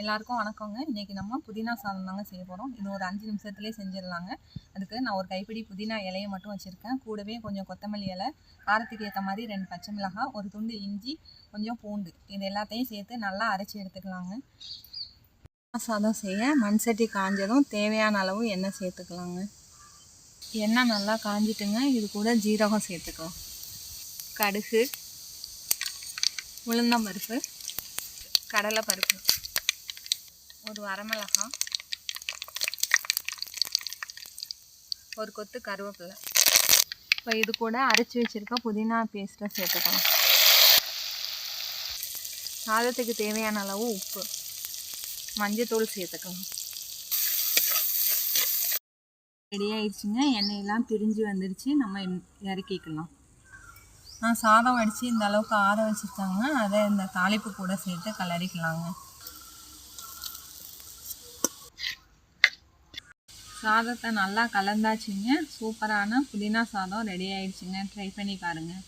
எல்லாருக்கும் வணக்கங்க. இன்றைக்கி நம்ம புதினா சாதம் தாங்க செய்ய போகிறோம் இது ஒரு அஞ்சு நிமிஷத்துலேயே செஞ்சிடலாங்க. அதுக்கு நான் ஒரு கைப்பிடி புதினா இலையை மட்டும் வச்சுருக்கேன். கூடவே கொஞ்சம் கொத்தமல்லி இலை காரத்துக்கு ஏற்ற மாதிரி ரெண்டு பச்சை மிளகாய் ஒரு துண்டு இஞ்சி கொஞ்சம் பூண்டு. இது எல்லாத்தையும் சேர்த்து நல்லா அரைச்சி எடுத்துக்கலாங்க. சாதம் செய்ய மண் சட்டி காஞ்சதும் தேவையான அளவு எண்ணெய் சேர்த்துக்கலாங்க. எண்ணெய் நல்லா காஞ்சிட்டுங்க. இது கூட ஜீரகம் சேர்த்துக்கலாம் கடுகு உளுந்தம்பருப்பு கடலைப்பருப்பு. ஒரு வரமிளகாய் ஒரு கொத்து கருவேப்பிலை. இப்போ இது கூட அரைச்சி வச்சுருக்க புதினா பேஸ்ட்டை சேர்த்துக்கலாம். சாதத்துக்கு தேவையான அளவு உப்பு. மஞ்சத்தூள் சேர்த்துக்கலாம். ரெடி ஆயிடுச்சுங்க. எண்ணெயெல்லாம் பிரிஞ்சு வந்துடுச்சு நம்ம இறக்கிக்கலாம். நான் சாதம் வடித்து இந்த அளவுக்கு ஆற வச்சுருக்காங்க. அதை இந்த தாளிப்பு கூட சேர்த்து கலரிக்கலாங்க. சாதத்தை நல்லா கலந்தாச்சுங்க. சூப்பரான புதினா சாதம் ரெடி ஆயிடுச்சுங்க. ட்ரை பண்ணி பாருங்கள்